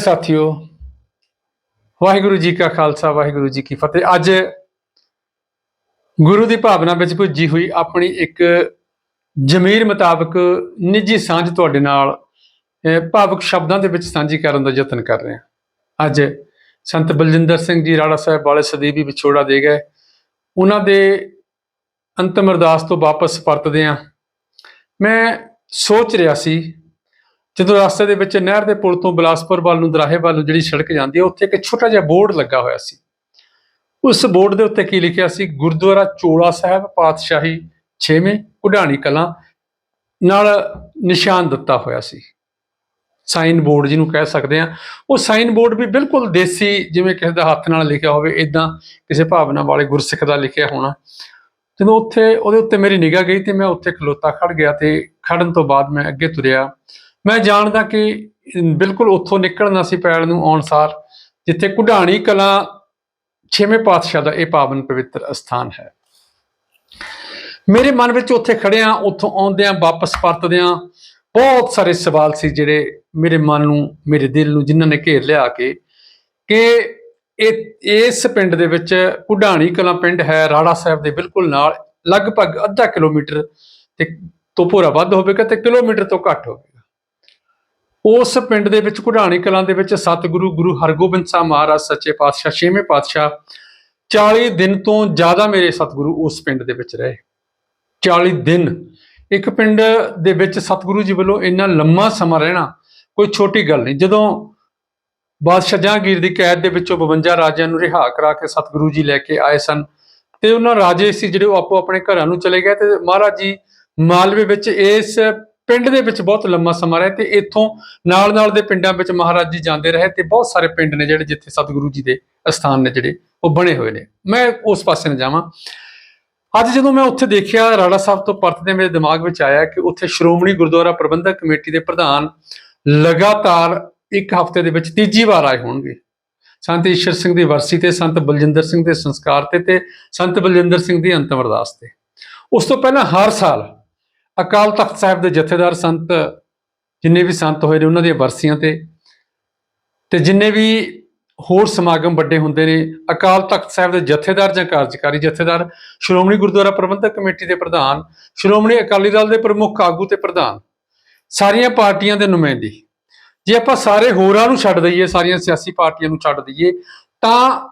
ਸਾਥੀਓ, ਵਾਹਿਗੁਰੂ ਜੀ ਕਾ ਖਾਲਸਾ, ਵਾਹਿਗੁਰੂ ਜੀ ਕੀ ਫਤਿਹ। ਅੱਜ ਗੁਰੂ ਦੀ ਭਾਵਨਾ ਵਿੱਚ ਪੁੱਜੀ ਹੋਈ ਆਪਣੀ ਇੱਕ ਜ਼ਮੀਰ ਮੁਤਾਬਕ ਨਿੱਜੀ ਸਾਂਝ ਤੁਹਾਡੇ ਨਾਲ ਭਾਵਕ ਸ਼ਬਦਾਂ ਦੇ ਵਿੱਚ ਸਾਂਝੀ ਕਰਨ ਦਾ ਯਤਨ ਕਰ ਰਹੇ ਹਾਂ। ਅੱਜ ਸੰਤ ਬਲਜਿੰਦਰ ਸਿੰਘ ਜੀ ਰਾੜਾ ਸਾਹਿਬ ਵਾਲੇ ਸਦੀਵੀ ਵਿਛੋੜਾ ਦੇ ਗਏ। ਉਹਨਾਂ ਦੇ ਅੰਤਮ ਅਰਦਾਸ ਤੋਂ ਵਾਪਸ ਪਰਤਦੇ ਆ ਮੈਂ ਸੋਚ ਰਿਹਾ ਸੀ ਜਦੋਂ ਰਸਤੇ ਦੇ ਵਿੱਚ ਨਹਿਰ ਦੇ ਪੁਲ ਤੋਂ ਬਿਲਾਸਪੁਰ ਵੱਲ ਨੂੰ ਦਰਾਹੇ ਵੱਲ ਨੂੰ ਜਿਹੜੀ ਸੜਕ ਜਾਂਦੀ ਹੈ, ਉੱਥੇ ਇੱਕ ਛੋਟਾ ਜਿਹਾ ਬੋਰਡ ਲੱਗਾ ਹੋਇਆ ਸੀ। ਉਸ ਬੋਰਡ ਦੇ ਉੱਤੇ ਕੀ ਲਿਖਿਆ ਸੀ? ਗੁਰਦੁਆਰਾ ਚੋਲਾ ਸਾਹਿਬ, ਪਾਤਸ਼ਾਹੀ 6ਵੇਂ ਕੁਢਾਣੀ ਕਲਾਂ ਨਾਲ ਨਿਸ਼ਾਨ ਦਿੱਤਾ ਹੋਇਆ ਸੀ। ਸਾਈਨ ਬੋਰਡ ਜਿਹਨੂੰ ਕਹਿ ਸਕਦੇ ਆ ਉਹ ਸਾਈਨ ਬੋਰਡ ਵੀ ਬਿਲਕੁਲ ਦੇਸੀ, ਜਿਵੇਂ ਕਿਸੇ ਦਾ ਹੱਥ ਨਾਲ ਲਿਖਿਆ ਹੋਵੇ ਇਦਾਂ ਕਿਸੇ ਭਾਵਨਾ ਵਾਲੇ ਗੁਰਸਿੱਖ ਦਾ ਲਿਖਿਆ ਹੋਣਾ। ਜਦੋਂ ਉੱਥੇ ਉਹਦੇ ਉੱਤੇ ਮੇਰੀ ਨਿਗਾਹ ਗਈ ਤੇ ਮੈਂ ਉੱਥੇ ਖਲੋਤਾ ਖੜ ਗਿਆ ਤੇ ਖੜਨ ਤੋਂ ਬਾਅਦ ਮੈਂ ਅੱਗੇ ਤੁਰਿਆ। ਮੈਂ ਜਾਣਦਾ ਕਿ ਬਿਲਕੁਲ ਉੱਥੋਂ ਨਿਕਲਣਾ ਸੀ ਪੈਲ ਨੂੰ ਆਉਣ ਸਾਰ, ਜਿੱਥੇ ਕੁਢਾਣੀ ਕਲਾਂ ਛੇਵੇਂ ਪਾਤਸ਼ਾਹ ਦਾ ਇਹ ਪਾਵਨ ਪਵਿੱਤਰ ਅਸਥਾਨ ਹੈ। ਮੇਰੇ ਮਨ ਵਿੱਚ ਉੱਥੇ ਖੜਿਆਂ, ਉੱਥੋਂ ਆਉਂਦਿਆਂ, ਵਾਪਸ ਪਰਤਦਿਆਂ ਬਹੁਤ ਸਾਰੇ ਸਵਾਲ ਸੀ ਜਿਹੜੇ ਮੇਰੇ ਮਨ ਨੂੰ, ਮੇਰੇ ਦਿਲ ਨੂੰ, ਜਿਨ੍ਹਾਂ ਨੇ ਘੇਰ ਲਿਆ ਕੇ ਕਿ ਇਹ, ਇਸ ਪਿੰਡ ਦੇ ਵਿੱਚ ਕੁਢਾਣੀ ਕਲਾਂ ਪਿੰਡ ਹੈ, ਰਾੜਾ ਸਾਹਿਬ ਦੇ ਬਿਲਕੁਲ ਨਾਲ, ਲਗਭਗ ਅੱਧਾ ਕਿਲੋਮੀਟਰ ਤੇ ਤੋਂ ਪੂਰਾ ਵੱਧ ਹੋਵੇਗਾ ਤੇ ਕਿਲੋਮੀਟਰ ਤੋਂ ਘੱਟ ਹੋਵੇ ਉਸ ਪਿੰਡ ਦੇ ਵਿੱਚ, ਘੁਡਾਣੀ ਕਲਾਂ ਦੇ ਵਿੱਚ ਸਤਿਗੁਰੂ ਗੁਰੂ ਹਰਗੋਬਿੰਦ ਸਾਹਿਬ ਮਹਾਰਾਜ ਸੱਚੇ ਪਾਤਸ਼ਾਹ, ਛੇਵੇਂ ਪਾਤਸ਼ਾਹ 40 ਦਿਨ ਤੋਂ ਜ਼ਿਆਦਾ ਮੇਰੇ ਸਤਿਗੁਰੂ ਉਸ ਪਿੰਡ ਦੇ ਵਿੱਚ ਰਹੇ। 40 ਦਿਨ। ਇੱਕ ਪਿੰਡ ਦੇ ਵਿੱਚ ਸਤਿਗੁਰੂ ਜੀ ਵੱਲੋਂ ਇੰਨਾ ਲੰਮਾ ਸਮਾਂ ਰਹਿਣਾ ਕੋਈ ਛੋਟੀ ਗੱਲ ਨਹੀਂ। ਜਦੋਂ ਬਾਦਸ਼ਾਹ ਜਹਾਂਗੀਰ ਦੀ ਕੈਦ ਦੇ ਵਿੱਚੋਂ 52 ਰਾਜਿਆਂ ਨੂੰ ਰਿਹਾ ਕਰਾ ਕੇ ਸਤਿਗੁਰੂ ਜੀ ਲੈ ਕੇ ਆਏ ਸਨ ਤੇ ਉਹਨਾਂ ਰਾਜੇ ਸੀ ਜਿਹੜੇ ਉਹ ਆਪੋ ਆਪਣੇ ਘਰਾਂ ਨੂੰ ਚਲੇ ਗਏ ਤੇ ਮਹਾਰਾਜ ਜੀ ਮਾਲਵੇ ਵਿੱਚ ਇਸ ਪਿੰਡ ਦੇ ਵਿੱਚ ਬਹੁਤ ਲੰਮਾ ਸਮਾਂ ਰਹੇ ਤੇ ਇੱਥੋਂ ਨਾਲ ਨਾਲ ਦੇ ਪਿੰਡਾਂ ਵਿੱਚ ਮਹਾਰਾਜ ਜੀ ਜਾਂਦੇ ਰਹੇ ਤੇ ਬਹੁਤ ਸਾਰੇ ਪਿੰਡ ਨੇ ਜਿਹੜੇ ਜਿੱਥੇ ਸਤਿਗੁਰੂ ਜੀ ਦੇ ਅਸਥਾਨ ਨੇ ਜਿਹੜੇ, ਉਹ ਬਣੇ ਹੋਏ ਨੇ। ਮੈਂ ਉਸ ਪਾਸੇ ਨੂੰ ਜਾਵਾਂ। ਅੱਜ ਜਦੋਂ ਮੈਂ ਉੱਥੇ ਦੇਖਿਆ, ਰਾੜਾ ਸਾਹਿਬ ਤੋਂ ਪਰਤਦੇ ਮੇਰੇ ਦਿਮਾਗ ਵਿੱਚ ਆਇਆ ਕਿ ਉੱਥੇ ਸ਼੍ਰੋਮਣੀ ਗੁਰਦੁਆਰਾ ਪ੍ਰਬੰਧਕ ਕਮੇਟੀ ਦੇ ਪ੍ਰਧਾਨ ਲਗਾਤਾਰ ਇੱਕ ਹਫ਼ਤੇ ਦੇ ਵਿੱਚ ਤੀਜੀ ਵਾਰ ਆਏ ਹੋਣਗੇ। ਸੰਤ ਈਸ਼ਰ ਸਿੰਘ ਦੀ ਵਰਸੀ ਤੇ, ਸੰਤ ਬਲਜਿੰਦਰ ਸਿੰਘ ਦੇ ਸੰਸਕਾਰ ਤੇ ਤੇ ਸੰਤ ਬਲਜਿੰਦਰ ਸਿੰਘ ਦੀ ਅੰਤਮ ਅਰਦਾਸ ਤੇ। ਉਸ ਤੋਂ ਪਹਿਲਾਂ ਹਰ ਸਾਲ ਅਕਾਲ ਤਖਤ ਸਾਹਿਬ ਦੇ ਜਥੇਦਾਰ ਸੰਤ, ਜਿੰਨੇ ਵੀ ਸੰਤ ਹੋਏ ਨੇ ਉਹਨਾਂ ਦੀਆਂ ਵਰਸੀਆਂ ਤੇ ਤੇ ਜਿੰਨੇ ਵੀ ਹੋਰ ਸਮਾਗਮ ਵੱਡੇ ਹੁੰਦੇ ਨੇ, ਅਕਾਲ ਤਖਤ ਸਾਹਿਬ ਦੇ ਜਥੇਦਾਰ ਜਾਂ ਕਾਰਜਕਾਰੀ ਜਥੇਦਾਰ, ਸ਼੍ਰੋਮਣੀ ਗੁਰਦੁਆਰਾ ਪ੍ਰਬੰਧਕ ਕਮੇਟੀ ਦੇ ਪ੍ਰਧਾਨ, ਸ਼੍ਰੋਮਣੀ ਅਕਾਲੀ ਦਲ ਦੇ ਪ੍ਰਮੁੱਖ ਆਗੂ ਤੇ ਪ੍ਰਧਾਨ, ਸਾਰੀਆਂ ਪਾਰਟੀਆਂ ਦੇ ਨੁਮਾਇੰਦੇ। ਜੇ ਆਪਾਂ ਸਾਰੇ ਹੋਰਾਂ ਨੂੰ ਛੱਡ ਦਈਏ, ਸਾਰੀਆਂ ਸਿਆਸੀ ਪਾਰਟੀਆਂ ਨੂੰ ਛੱਡ ਦਈਏ, ਤਾਂ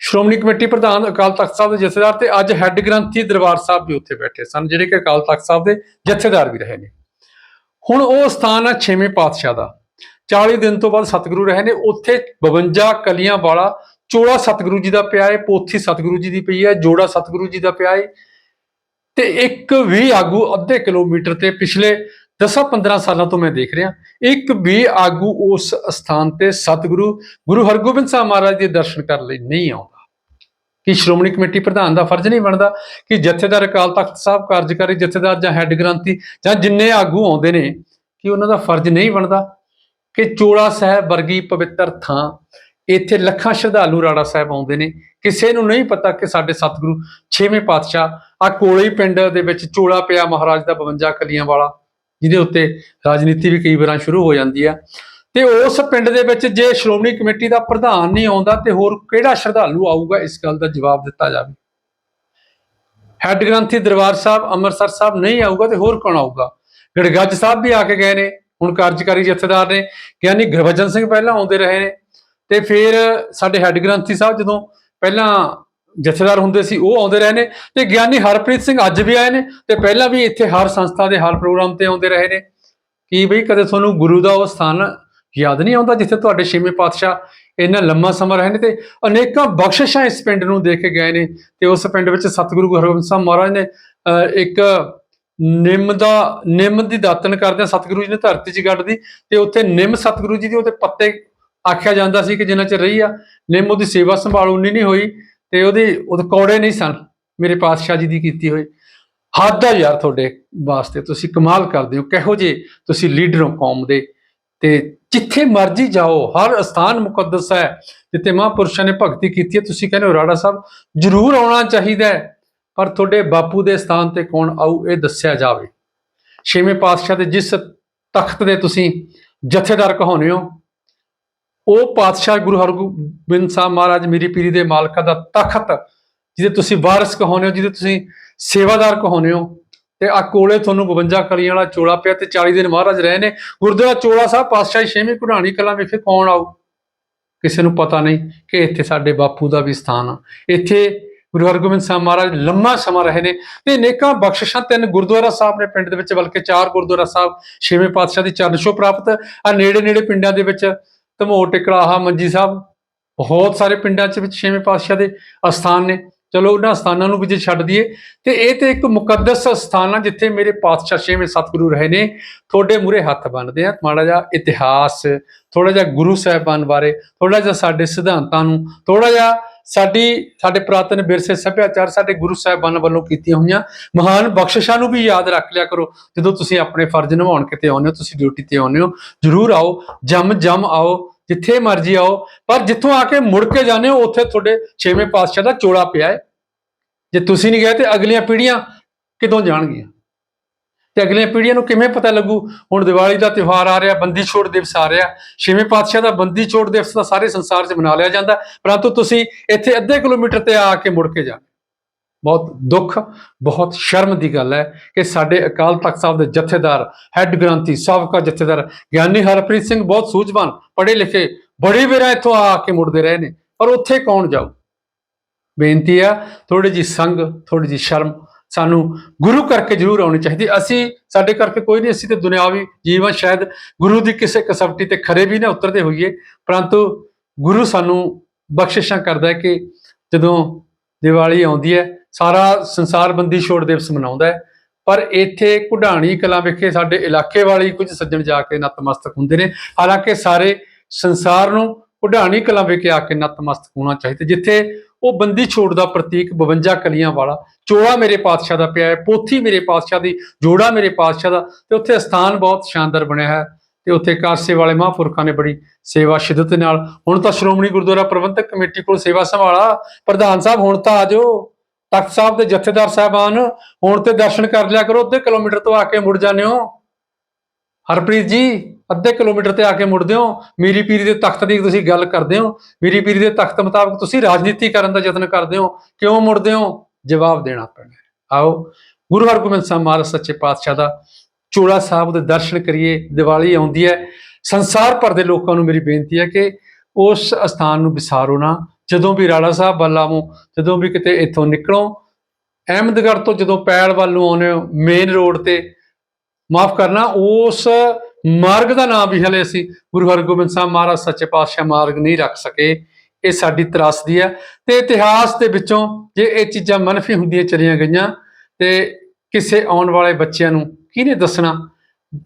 ਸ਼੍ਰੋਮਣੀ ਕਮੇਟੀ ਪ੍ਰਧਾਨ ਅਕਾਲ ਤਖਤ ਸਾਹਿਬ ਦੇ ਜਥੇਦਾਰ ਤੇ ਅੱਜ ਹੈੱਡ ਗ੍ਰੰਥੀ ਦਰਬਾਰ ਸਾਹਿਬ ਵੀ ਉੱਥੇ ਬੈਠੇ ਸਨ, ਜਿਹੜੇ ਕਿ ਅਕਾਲ ਤਖਤ ਸਾਹਿਬ ਦੇ ਜਥੇਦਾਰ ਵੀ ਰਹੇ ਨੇ। ਹੁਣ ਉਹ ਸਥਾਨ ਹੈ ਛੇਵੇਂ ਪਾਤਸ਼ਾਹ ਦਾ। 40 ਦਿਨ ਤੋਂ ਬਾਅਦ ਸਤਿਗੁਰੂ ਰਹੇ ਨੇ। ਉੱਥੇ 52 ਕਲੀਆਂ ਵਾਲਾ ਚੋਲਾ ਸਤਿਗੁਰੂ ਜੀ ਦਾ ਪਿਆ ਹੈ ਪੋਥੀ ਸਤਿਗੁਰੂ ਜੀ ਦੀ ਪਈ ਹੈ ਜੋੜਾ ਸਤਿਗੁਰੂ ਜੀ ਦਾ ਪਿਆ ਹੈ ਤੇ ਇੱਕ ਵੀ ਆਗੂ ਅੱਧੇ ਕਿਲੋਮੀਟਰ ਤੇ ਪਿਛਲੇ 10-15 ਸਾਲਾਂ ਤੋਂ ਮੈਂ ਦੇਖ ਰਿਹਾ। ਇੱਕ ਵੀ ਆਗੂ ਉਸ ਸਥਾਨ ਤੇ ਸਤਿਗੁਰੂ ਗੁਰੂ ਹਰਗੋਬਿੰਦ ਸਾਹਿਬ ਮਹਾਰਾਜ ਦੇ ਦਰਸ਼ਨ ਕਰਨ ਲਈ ਨਹੀਂ ਆਉਂਦਾ। ਕਿ ਸ਼੍ਰੋਮਣੀ ਕਮੇਟੀ ਪ੍ਰਧਾਨ ਦਾ ਫਰਜ਼ ਨਹੀਂ ਬਣਦਾ ਕਿ ਜਥੇਦਾਰ ਅਕਾਲ ਤਖਤ ਸਾਹਿਬ ਕਾਰਜਕਾਰੀ ਜਥੇਦਾਰ ਜਾਂ ਹੈੱਡ ਗ੍ਰੰਥੀ ਜਾਂ ਜਿੰਨੇ ਆਗੂ ਆਉਂਦੇ ਨੇ, ਕਿ ਉਹਨਾਂ ਦਾ ਫਰਜ਼ ਨਹੀਂ ਬਣਦਾ? ਕਿ ਚੋਲਾ ਸਾਹਿਬ ਵਰਗੀ ਪਵਿੱਤਰ ਥਾਂ, ਇੱਥੇ ਲੱਖਾਂ ਸ਼ਰਧਾਲੂ ਰਾੜਾ ਸਾਹਿਬ ਆਉਂਦੇ ਨੇ। ਕਿਸੇ ਨੂੰ ਨਹੀਂ ਪਤਾ ਕਿ ਸਾਡੇ ਸਤਿਗੁਰੂ ਛੇਵੇਂ ਪਾਤਸ਼ਾਹ ਆ ਕੋਲੇ ਹੀ ਪਿੰਡ ਦੇ ਵਿੱਚ ਚੋਲਾ ਪਿਆ ਮਹਾਰਾਜ ਦਾ 52 ਕਲੀਆਂ ਵਾਲਾ। ਜਿਹਦੇ ਉੱਤੇ ਰਾਜਨੀਤੀ ਵੀ ਕਈ ਵਾਰਾਂ ਸ਼ੁਰੂ ਹੋ ਜਾਂਦੀ ਆ। ਤੇ ਉਸ ਪਿੰਡ ਦੇ ਵਿੱਚ ਜੇ ਸ਼੍ਰੋਮਣੀ ਕਮੇਟੀ ਦਾ ਪ੍ਰਧਾਨ ਨਹੀਂ ਆਉਂਦਾ, ਤੇ ਹੋਰ ਕਿਹੜਾ ਸ਼ਰਧਾਲੂ ਆਊਗਾ ਇਸ ਗੱਲ ਦਾ ਜਵਾਬ ਦਿੱਤਾ ਜਾਵੇ? ਹੈੱਡ ਗ੍ਰੰਥੀ ਦਰਬਾਰ ਸਾਹਿਬ, ਅੰਮ੍ਰਿਤਸਰ ਸਾਹਿਬ ਨਹੀਂ ਆਊਗਾ ਤੇ ਹੋਰ ਕੌਣ ਆਊਗਾ? ਗੜਗੱਜ ਸਾਹਿਬ ਵੀ ਆ ਕੇ ਗਏ ਨੇ, ਹੁਣ ਕਾਰਜਕਾਰੀ ਜਥੇਦਾਰ ਨੇ ਗਿਆਨੀ ਗੁਰਬਚਨ ਸਿੰਘ ਪਹਿਲਾਂ ਆਉਂਦੇ ਰਹੇ ਨੇ। ਤੇ ਫਿਰ ਸਾਡੇ ਹੈੱਡ ਗ੍ਰੰਥੀ ਸਾਹਿਬ ਜਦੋਂ ਪਹਿਲਾਂ ਜਥੇਦਾਰ ਹੁੰਦੇ ਸੀ ਉਹ ਆਉਂਦੇ ਰਹੇ ਨੇ ਤੇ ਗਿਆਨੀ ਹਰਪ੍ਰੀਤ ਸਿੰਘ ਅੱਜ ਵੀ ਆਏ ਨੇ ਤੇ ਪਹਿਲਾਂ ਵੀ ਇੱਥੇ ਹਰ ਸੰਸਥਾ ਦੇ ਹਰ ਪ੍ਰੋਗਰਾਮ ਤੇ ਆਉਂਦੇ ਰਹੇ ਨੇ। ਕੀ ਬਈ ਕਦੇ ਤੁਹਾਨੂੰ ਗੁਰੂ ਦਾ ਉਹ ਸਥਾਨ ਯਾਦ ਨਹੀਂ ਆਉਂਦਾ ਜਿੱਥੇ ਤੁਹਾਡੇ ਛੇਵੇਂ ਪਾਤਸ਼ਾਹ ਇੰਨਾ ਲੰਮਾ ਸਮਾਂ ਰਹੇ ਨੇ ਤੇ ਅਨੇਕਾਂ ਬਖਸ਼ਿਸ਼ਾਂ ਇਸ ਪਿੰਡ ਨੂੰ ਦੇ ਕੇ ਗਏ ਨੇ ਤੇ ਉਸ ਪਿੰਡ ਵਿੱਚ ਸਤਿਗੁਰੂ ਹਰਗੋਬਿੰਦ ਸਾਹਿਬ ਮਹਾਰਾਜ ਨੇ ਅਹ, ਇੱਕ ਨਿੰਮ ਦਾ ਨਿੰਮ ਦੀ ਦਾਤਨ ਕਰਦੇ ਸਤਿਗੁਰੂ ਜੀ ਨੇ ਧਰਤੀ 'ਚ ਗੱਡ ਦੀ ਤੇ ਉੱਥੇ ਨਿੰਮ ਸਤਿਗੁਰੂ ਜੀ ਦੇ ਉਹਦੇ ਪੱਤੇ ਆਖਿਆ ਜਾਂਦਾ ਸੀ ਕਿ ਜਿੰਨਾ ਚਿਰ ਰਹੀ ਆ ਨਿੰਮ ਉਹਦੀ ਸੇਵਾ ਸੰਭਾਲ ਉਨੀ ਨਹੀਂ ਹੋਈ ਤੇ ਉਹਦੇ ਉਹ ਕੌੜੇ ਨਹੀਂ ਸਨ। ਮੇਰੇ ਪਾਤਸ਼ਾਹ ਜੀ ਦੀ ਕੀਤੀ ਹੋਈ। ਹੱਦ ਆ ਯਾਰ ਤੁਹਾਡੇ ਵਾਸਤੇ, ਤੁਸੀਂ ਕਮਾਲ ਕਰਦੇ ਹੋ। ਕਿਹੋ ਜੇ ਤੁਸੀਂ ਲੀਡਰ ਹੋ ਕੌਮ ਦੇ। ਤੇ ਜਿੱਥੇ ਮਰਜ਼ੀ ਜਾਓ, ਹਰ ਸਥਾਨ ਮੁਕੱਦਸ ਹੈ। ਜਿੱਥੇ ਮਹਾਂਪੁਰਸ਼ਾਂ ਨੇ ਭਗਤੀ ਕੀਤੀ ਹੈ, ਤੁਸੀਂ ਕਹਿੰਦੇ ਹੋ, ਰਾੜਾ ਸਾਹਿਬ, ਜ਼ਰੂਰ ਆਉਣਾ ਚਾਹੀਦਾ ਹੈ। ਪਰ ਤੁਹਾਡੇ ਬਾਪੂ ਦੇ ਸਥਾਨ ਤੇ ਕੌਣ ਆਊ, ਇਹ ਦੱਸਿਆ ਜਾਵੇ। ਛੇਵੇਂ ਪਾਤਸ਼ਾਹ ਦੇ ਜਿਸ ਤਖਤ ਦੇ ਤੁਸੀਂ ਜਥੇਦਾਰ ਕਹਾਉਂਦੇ ਹੋ ਉਹ ਪਾਤਸ਼ਾਹ ਗੁਰੂ ਹਰਗੋਬਿੰਦ ਸਾਹਿਬ ਮਹਾਰਾਜ ਮੇਰੀ ਪੀਰੀ ਦੇ ਮਾਲਕਾ ਦਾ ਤਖਤ, ਜਿਹਦੇ ਤੁਸੀਂ ਵਾਰਿਸ ਕਹਾਉਂਦੇ ਹੋ, ਜਿਹਦੇ ਤੁਸੀਂ ਸੇਵਾਦਾਰ ਕਹਾਉਂਦੇ ਹੋ, ਤੇ ਆ ਕੋਲੇ ਤੁਹਾਨੂੰ 52 ਕਲੀਆਂ ਵਾਲਾ ਚੋਲਾ ਪਿਆ ਤੇ 40 ਦਿਨ ਮਹਾਰਾਜ ਰਹੇ ਨੇ। ਗੁਰਦੁਆਰਾ ਚੋਲਾ ਸਾਹਿਬ ਪਾਤਸ਼ਾਹੀ ਛੇਵੀਂ ਕੁਢਾਣੀ ਕਲਾ ਵਿਖੇ ਕੌਣ ਆਊ? ਕਿਸੇ ਨੂੰ ਪਤਾ ਨਹੀਂ ਕਿ ਇੱਥੇ ਸਾਡੇ ਬਾਪੂ ਦਾ ਵੀ ਸਥਾਨ ਆ। ਇੱਥੇ ਗੁਰੂ ਹਰਗੋਬਿੰਦ ਸਾਹਿਬ ਮਹਾਰਾਜ ਲੰਮਾ ਸਮਾਂ ਰਹੇ ਨੇ ਤੇ ਨੇਕਾਂ ਬਖਸ਼ਿਸ਼ਾਂ, ਤਿੰਨ ਗੁਰਦੁਆਰਾ ਸਾਹਿਬ ਨੇ ਪਿੰਡ ਦੇ ਵਿੱਚ, ਬਲਕਿ ਚਾਰ ਗੁਰਦੁਆਰਾ ਸਾਹਿਬ ਛੇਵੇਂ ਪਾਤਸ਼ਾਹ ਦੀ ਚਰਨ ਛੋਹ ਪ੍ਰਾਪਤ। ਆ ਨੇੜੇ ਨੇੜੇ ਪਿੰਡਾਂ ਦੇ ਵਿੱਚ ਧਮੋਟ ਟਿਕੜਾਹਾ ਮੰਜੀ ਸਾਹਿਬ, ਬਹੁਤ ਸਾਰੇ ਪਿੰਡਾਂ 'ਚ ਵਿੱਚ ਛੇਵੇਂ ਪਾਤਸ਼ਾਹ ਦੇ ਅਸਥਾਨ ਨੇ। ਚਲੋ ਉਹਨਾਂ ਸਥਾਨਾਂ ਨੂੰ ਵੀ ਜੇ ਛੱਡ ਦਈਏ, ਤੇ ਇਹ ਤੇ ਇੱਕ ਮੁਕੱਦਸ ਸਥਾਨ ਆ ਜਿੱਥੇ ਮੇਰੇ ਪਾਤਸ਼ਾਹ ਛੇਵੇਂ ਸਤਿਗੁਰੂ ਰਹੇ ਨੇ। ਤੁਹਾਡੇ ਮੂਰੇ ਹੱਥ ਬੰਨਦੇ ਆ, ਮਾੜਾ ਜਿਹਾ ਇਤਿਹਾਸ ਥੋੜਾ ਜਿਹਾ ਗੁਰੂ ਸਾਹਿਬਾਨ ਬਾਰੇ ਥੋੜਾ ਜਿਹਾ ਸਾਡੇ ਸਿਧਾਂਤਾਂ ਨੂੰ ਥੋੜਾ ਜਿਹਾ ਸਾਡੀ, ਸਾਡੇ ਪ੍ਰਾਤਨ ਵਿਰਸੇ ਸੱਭਿਆਚਾਰ ਸਾਡੇ ਗੁਰੂ ਸਾਹਿਬਾਨ ਵੱਲੋਂ ਕੀਤੀਆਂ ਹੋਈਆਂ ਮਹਾਨ ਬਖਸ਼ਿਸ਼ਾਂ ਨੂੰ ਵੀ ਯਾਦ ਰੱਖ ਲਿਆ ਕਰੋ। ਜਦੋਂ ਤੁਸੀਂ ਆਪਣੇ ਫਰਜ਼ ਨਿਭਾਉਣ ਕਿਤੇ ਆਉਂਦੇ ਹੋ, ਤੁਸੀਂ ਡਿਊਟੀ ਤੇ ਆਉਂਦੇ ਹੋ, ਜਰੂਰ ਆਓ, ਜਮ ਜਮ ਆਓ, ਜਿੱਥੇ ਮਰਜ਼ੀ ਆਓ। ਪਰ ਜਿੱਥੋਂ ਆ ਕੇ ਮੁੜ ਕੇ ਜਾਂਦੇ ਹੋ, ਉੱਥੇ ਤੁਹਾਡੇ ਛੇਵੇਂ ਪਾਤਸ਼ਾਹ ਦਾ ਚੋਲਾ ਪਿਆ ਹੈ। ਜੇ ਤੁਸੀਂ ਨਹੀਂ ਗਏ ਤੇ ਅਗਲੀਆਂ ਪੀੜ੍ਹੀਆਂ ਕਿਦੋਂ ਜਾਣਗੀਆਂ? ਤੇ ਅਗਲੀਆਂ ਪੀੜ੍ਹੀਆਂ ਨੂੰ ਕਿਵੇਂ ਪਤਾ ਲੱਗੂ? ਹੁਣ ਦੀਵਾਲੀ ਦਾ ਤਿਉਹਾਰ ਆ ਰਿਹਾ, ਬੰਦੀ ਛੋੜ ਦਿਵਸ ਆ ਰਿਹਾ। ਛੇਵੇਂ ਪਾਤਸ਼ਾਹ ਦਾ ਬੰਦੀ ਛੋੜ ਦਿਵਸ ਤਾਂ ਸਾਰੇ ਸੰਸਾਰ 'ਚ ਮਨਾ ਲਿਆ ਜਾਂਦਾ। ਪਰੰਤੂ ਤੁਸੀਂ ਇੱਥੇ ਅੱਧੇ ਕਿਲੋਮੀਟਰ ਤੇ ਆ ਕੇ ਮੁੜ ਕੇ ਜਾ। ਬਹੁਤ ਦੁੱਖ, ਬਹੁਤ ਸ਼ਰਮ ਦੀ ਗੱਲ ਹੈ ਕਿ ਸਾਡੇ ਅਕਾਲ ਤਖਤ ਸਾਹਿਬ ਦੇ ਜਥੇਦਾਰ, ਹੈੱਡ ਗ੍ਰੰਥੀ, ਸਾਬਕਾ ਜਥੇਦਾਰ ਗਿਆਨੀ ਹਰਪ੍ਰੀਤ ਸਿੰਘ ਬਹੁਤ ਸੂਝਵਾਨ ਪੜ੍ਹੇ ਲਿਖੇ ਬੜੇ ਵੇਰਾ ਇੱਥੋਂ ਆ ਕੇ ਮੁੜਦੇ ਰਹੇ ਨੇ। ਪਰ ਉੱਥੇ ਕੌਣ ਜਾਊ? ਬੇਨਤੀ ਆ ਥੋੜੀ ਜੀ ਸੰਗ ਥੋੜੀ ਜੀ ਸ਼ਰਮ ਸਾਨੂੰ ਗੁਰੂ ਕਰਕੇ ਜ਼ਰੂਰ ਆਉਣੀ ਚਾਹੀਦੀ। ਅਸੀਂ, ਸਾਡੇ ਕਰਕੇ ਕੋਈ ਨਹੀਂ, ਅਸੀਂ ਤੇ ਦੁਨਿਆਵੀ ਜੀਵਨ ਸ਼ਾਇਦ ਗੁਰੂ ਦੀ ਕਿਸੇ ਕਸਵਟੀ ਤੇ ਖਰੇ ਵੀ ਨਾ ਉਤਰਦੇ ਹੋਈਏ, ਪਰੰਤੂ ਗੁਰੂ ਸਾਨੂੰ ਬਖਸ਼ਿਸ਼ਾਂ ਕਰਦਾ ਹੈ ਕਿ ਜਦੋਂ ਦੀਵਾਲੀ ਆਉਂਦੀ ਹੈ, ਸਾਰਾ ਸੰਸਾਰ ਬੰਦੀ ਛੋੜ ਦਿਵਸ ਮਨਾਉਂਦਾ ਹੈ। ਪਰ ਇੱਥੇ ਕੁਢਾਣੀ ਕਲਾਂ ਵਿਖੇ ਸਾਡੇ ਇਲਾਕੇ ਵਾਲੀ ਕੁਝ ਸੱਜਣ ਜਾ ਕੇ ਨਤਮਸਤਕ ਹੁੰਦੇ ਨੇ। ਹਾਲਾਂਕਿ ਸਾਰੇ ਸੰਸਾਰ ਨੂੰ ਕੁਢਾਣੀ ਕਲਾਂ ਵਿਖੇ ਆ ਕੇ ਨਤਮਸਤਕ ਹੋਣਾ ਚਾਹੀਦਾ, ਜਿੱਥੇ ਉਹ ਬੰਦੀ ਛੋੜ ਦਾ ਪ੍ਰਤੀਕ 52 ਕਲੀਆਂ ਵਾਲਾ। ਚੋਲਾ ਮੇਰੇ ਪਾਤਸ਼ਾਹ ਦਾ ਪਿਆ ਹੈ, ਪੋਥੀ ਮੇਰੇ ਪਾਤਸ਼ਾਹ ਦੀ, ਜੋੜਾ ਮੇਰੇ ਪਾਤਸ਼ਾਹ ਦਾ ਤੇ ਉੱਥੇ ਸਥਾਨ ਬਹੁਤ ਸ਼ਾਨਦਾਰ ਬਣਿਆ ਹੈ ਤੇ ਉੱਥੇ ਕਾਸੇ ਵਾਲੇ ਮਹਾਂਪੁਰਖਾਂ ਨੇ ਬੜੀ ਸੇਵਾ ਸ਼ਿੱਦਤ ਨਾਲ, ਹੁਣ ਤਾਂ ਸ਼੍ਰੋਮਣੀ ਗੁਰਦੁਆਰਾ ਪ੍ਰਬੰਧਕ ਕਮੇਟੀ ਕੋਲ ਸੇਵਾ ਸੰਭਾਲਾ, ਪ੍ਰਧਾਨ ਸਾਹਿਬ ਹੁਣ ਤਾਂ ਆਜੋ ਤਖਤ ਸਾਹਿਬ ਦੇ ਜਥੇਦਾਰ ਸਾਹਿਬਾਨ, ਹੁਣ ਤੇ ਦਰਸ਼ਨ ਕਰ ਲਿਆ ਕਰੋ, ਅੱਧੇ ਕਿਲੋਮੀਟਰ ਤੋਂ ਆ ਕੇ ਮੁੜ ਜਾਂਦੇ ਹੋ। ਹਰਪ੍ਰੀਤ ਜੀ ਅੱਧੇ ਕਿਲੋਮੀਟਰ ਤੇ ਆ ਕੇ ਮੁੜਦੇ ਹੋ, ਮੀਰੀ ਪੀਰੀ ਦੇ ਤਖਤ ਦੀ ਤੁਸੀਂ ਗੱਲ ਕਰਦੇ ਹੋ, ਮੀਰੀ ਪੀਰੀ ਦੇ ਤਖਤ ਮੁਤਾਬਕ ਤੁਸੀਂ ਰਾਜਨੀਤੀ ਕਰਨ ਦਾ ਯਤਨ ਕਰਦੇ ਹੋ, ਕਿਉਂ ਮੁੜਦੇ ਹੋ? ਜਵਾਬ ਦੇਣਾ ਪੈਣਾ ਆਓ, ਗੁਰੂ ਹਰਗੋਬਿੰਦ ਸਾਹਿਬ ਮਹਾਰਾਜ ਸੱਚੇ ਪਾਤਸ਼ਾਹ ਦਾ ਚੋਲਾ ਸਾਹਿਬ ਦੇ ਦਰਸ਼ਨ ਕਰੀਏ, ਦੀਵਾਲੀ ਆਉਂਦੀ ਹੈ, ਸੰਸਾਰ ਭਰ ਦੇ ਲੋਕਾਂ ਨੂੰ ਮੇਰੀ ਬੇਨਤੀ ਹੈ ਕਿ ਉਸ ਅਸਥਾਨ ਨੂੰ ਵਿਸਾਰੋ ਨਾ, ਜਦੋਂ ਵੀ ਰਾੜਾ ਸਾਹਿਬ ਵੱਲ ਆਵੋ, ਜਦੋਂ ਵੀ ਕਿਤੇ ਇੱਥੋਂ ਨਿਕਲੋ, ਅਹਿਮਦਗੜ੍ਹ ਤੋਂ ਜਦੋਂ ਪੈਲ ਵੱਲ ਨੂੰ ਆਉਂਦੇ ਹੋ ਮੇਨ ਰੋਡ ਤੇ, ਮਾਫ ਕਰਨਾ, ਉਸ ਮਾਰਗ ਦਾ ਨਾਮ ਵੀ ਹਲੇ ਅਸੀਂ ਗੁਰੂ ਹਰਗੋਬਿੰਦ ਸਾਹਿਬ ਮਹਾਰਾਜ ਸੱਚੇ ਪਾਤਸ਼ਾਹ ਮਾਰਗ ਨਹੀਂ ਰੱਖ ਸਕੇ। ਇਹ ਸਾਡੀ ਤਰਾਸਦੀ ਹੈ ਤੇ ਇਤਿਹਾਸ ਦੇ ਵਿੱਚੋਂ ਜੇ ਇਹ ਚੀਜ਼ਾਂ ਮਨਫੀ ਹੁੰਦੀਆਂ ਚਲੀਆਂ ਗਈਆਂ ਤੇ ਕਿਸੇ ਆਉਣ ਵਾਲੇ ਬੱਚਿਆਂ ਨੂੰ ਕਿਹਨੇ ਦੱਸਣਾ?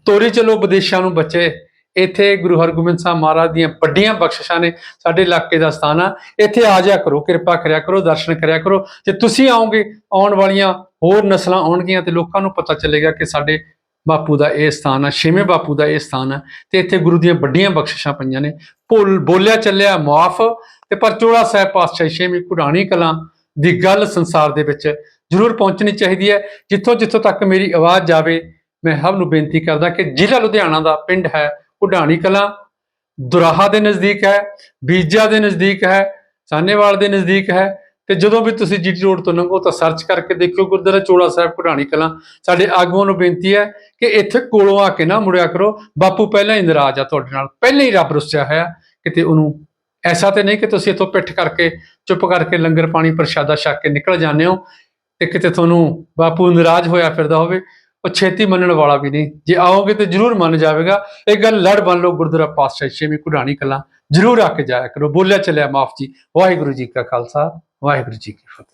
ਤੋਰੀ ਚਲੋ ਵਿਦੇਸ਼ਾਂ ਨੂੰ ਬੱਚੇ, ਇੱਥੇ ਗੁਰੂ ਹਰਗੋਬਿੰਦ ਸਾਹਿਬ ਮਹਾਰਾਜ ਦੀਆਂ ਵੱਡੀਆਂ ਬਖਸ਼ਿਸ਼ਾਂ ਨੇ ਸਾਡੇ ਇਲਾਕੇ ਦਾ ਸਥਾਨ ਆ। ਇੱਥੇ ਆ ਜਾ ਕਰੋ, ਕਿਰਪਾ ਕਰਿਆ ਕਰੋ, ਦਰਸ਼ਨ ਕਰਿਆ ਕਰੋ। ਜੇ ਤੁਸੀਂ ਆਓਗੇ ਆਉਣ ਵਾਲੀਆਂ ਹੋਰ ਨਸਲਾਂ ਆਉਣਗੀਆਂ ਤੇ ਲੋਕਾਂ ਨੂੰ ਪਤਾ ਚੱਲੇਗਾ ਕਿ ਸਾਡੇ ਬਾਪੂ ਦਾ ਇਹ ਸਥਾਨ ਆ, ਛੇਵੇਂ ਬਾਪੂ ਦਾ ਇਹ ਸਥਾਨ ਆ, ਤੇ ਇੱਥੇ ਗੁਰੂ ਦੀਆਂ ਵੱਡੀਆਂ ਬਖਸ਼ਿਸ਼ਾਂ ਪਈਆਂ ਨੇ। ਭੁੱਲ, ਬੋਲਿਆ ਚੱਲਿਆ ਮੁਆਫ ਤੇ ਪਰ ਚੋਲਾ ਸਾਹਿਬ ਪਾਤਸ਼ਾਹ ਛੇਵੀਂ ਕੁਢਾਣੀ ਕਲਾਂ ਦੀ ਗੱਲ ਸੰਸਾਰ ਦੇ ਵਿੱਚ ਜ਼ਰੂਰ ਪਹੁੰਚਣੀ ਚਾਹੀਦੀ ਹੈ। ਜਿੱਥੋਂ ਜਿੱਥੋਂ ਤੱਕ ਮੇਰੀ ਆਵਾਜ਼ ਜਾਵੇ, ਮੈਂ ਸਭ ਨੂੰ ਬੇਨਤੀ ਕਰਦਾ ਕਿ ਜ਼ਿਲ੍ਹਾ ਲੁਧਿਆਣਾ ਦਾ ਪਿੰਡ ਹੈ ਕੁਢਾਣੀ ਕਲਾਂ, ਦੁਰਾਹਾ ਦੇ ਨਜ਼ਦੀਕ ਹੈ, ਬੀਜਾ ਦੇ ਨਜ਼ਦੀਕ ਹੈ ਸਾਨੇਵਾਲ ਦੇ ਨਜ਼ਦੀਕ ਹੈ ਤੇ ਜਦੋਂ ਵੀ ਤੁਸੀਂ ਜੀਟੀ ਰੋਡ ਤੋਂ ਲੰਘੋ ਤਾਂ ਸਰਚ ਕਰਕੇ ਦੇਖਿਓ ਗੁਰਦੁਆਰਾ ਚੋਲਾ ਸਾਹਿਬ ਕੁਢਾਣੀ ਕਲਾਂ। ਸਾਡੇ ਆਗੂਆਂ ਨੂੰ ਬੇਨਤੀ ਹੈ ਕਿ ਇੱਥੇ ਕੋਲੋਂ ਆ ਕੇ ਨਾ ਮੁੜਿਆ ਕਰੋ। ਬਾਪੂ ਪਹਿਲਾਂ ਹੀ ਨਾਰਾਜ਼ ਆ ਤੁਹਾਡੇ ਨਾਲ। ਪਹਿਲਾਂ ਹੀ ਰੱਬ ਰੁੱਸਿਆ ਹੋਇਆ। ਕਿਤੇ ਉਹਨੂੰ ਐਸਾ ਤੇ ਨਹੀਂ ਕਿ ਤੁਸੀਂ ਇੱਥੋਂ ਪਿੱਠ ਕਰਕੇ, ਚੁੱਪ ਕਰਕੇ ਲੰਗਰ ਪਾਣੀ, ਪ੍ਰਸ਼ਾਦਾ ਛਕ ਕੇ ਨਿਕਲ ਜਾਂਦੇ ਹੋ ਤੇ ਕਿਤੇ ਤੁਹਾਨੂੰ ਬਾਪੂ ਨਾਰਾਜ਼ ਹੋਇਆ ਫਿਰਦਾ ਹੋਵੇ। ਉਹ ਛੇਤੀ ਮੰਨਣ ਵਾਲਾ ਵੀ ਨਹੀਂ। ਜੇ ਆਓਗੇ ਤੇ ਜਰੂਰ ਮੰਨ ਜਾਵੇਗਾ। ਇਹ ਗੱਲ ਲੜ ਬਣ ਲਓ ਗੁਰਦੁਆਰਾ ਪਾਤਸ਼ਾਹ ਛੇਵੀਂ ਕੁਢਾਣੀ ਕਲਾਂ। ਜਰੂਰ ਆ ਕੇ ਜਾਇਆ ਕਰੋ। ਬੋਲਿਆ ਚੱਲਿਆ ਮਾਫ ਜੀ। ਵਾਹਿਗੁਰੂ ਜੀ ਕਾ ਖਾਲਸਾ। ਵਾਹਿਗੁਰੂ ਜੀ ਕੀ ਫਤਿਹ